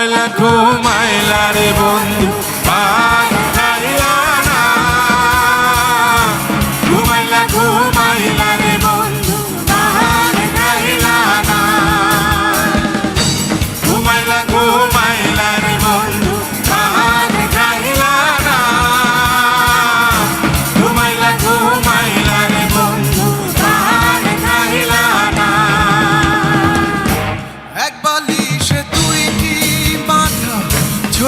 ঘুমাইলা ঘুমাইলা রে বন্ধু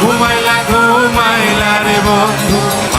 ঘুমাইলা ঘুমাইলা রে বন্ধু।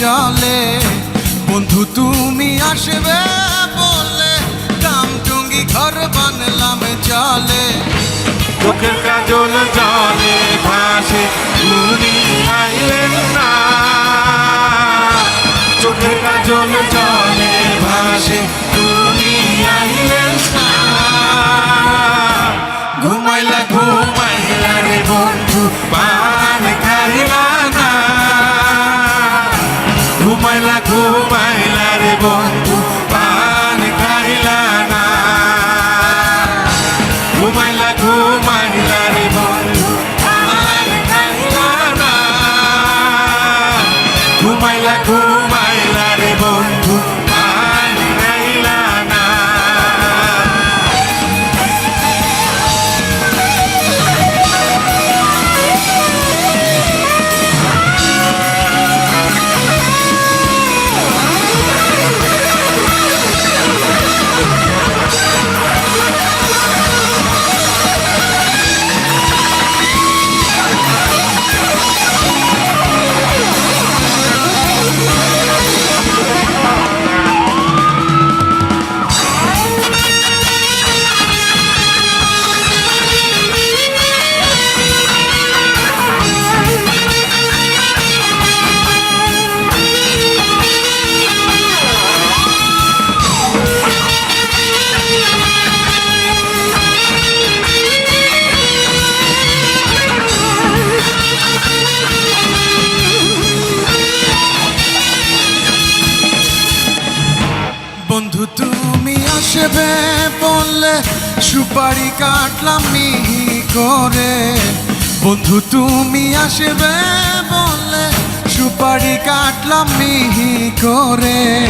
জলে। বন্ধু, তুমি আসবে বলে দাম ডুঙ্গি ঘর বানলাম জলে। চোখের কাজল জলে ভাসে তুমি আইলেন না। চোখের কাজল জলে ভাসে তুমি আইলেন না। ঘুমাইলা ঘুমাইলা রে বন্ধু সুপারি কাটলাম মিহি করে। বন্ধু, তুমি আসবে বললে সুপারি কাটলাম মিহি করে।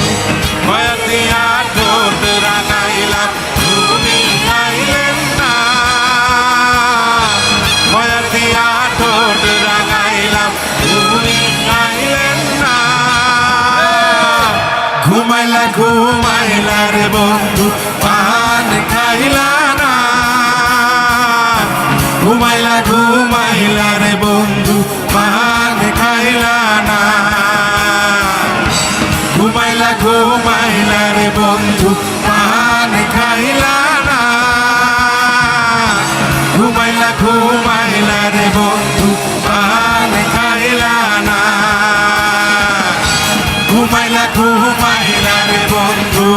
রাঙাইলাম না। রাঙাইলাম না। ঘুমাইলা ঘুমাইলা রে বন্ধু ঘুমাইলা ঘুমাইলা রে বন্ধু পান খাইলা না। ঘুমাইলা ঘুমাইলা রে বন্ধু পান খাইলা না। ঘুমাইলা ঘুমাইলা রে বন্ধু পান খাইলা না। ঘুমাইলা ঘুমাইলা রে বন্ধু,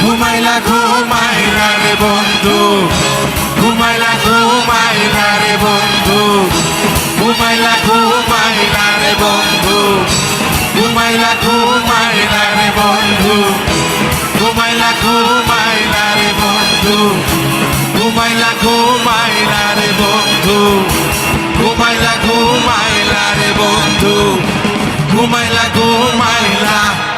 ঘুমাইলা ঘুমাইলা রে বন্ধু। ঘুমাইলা রে বন্ধু। ঘুমাইলা ঘুমাইলা রে বন্ধু। ঘুমাইলা ঘুমাইলা রে বন্ধু। ঘুমাইলা ঘুমাইলা রে বন্ধু। ঘুমাইলা ঘুমাইলা রে বন্ধু। ঘুমাইলা ঘুমাইলা রে বন্ধু। ঘুমাইলা ঘুমাইলা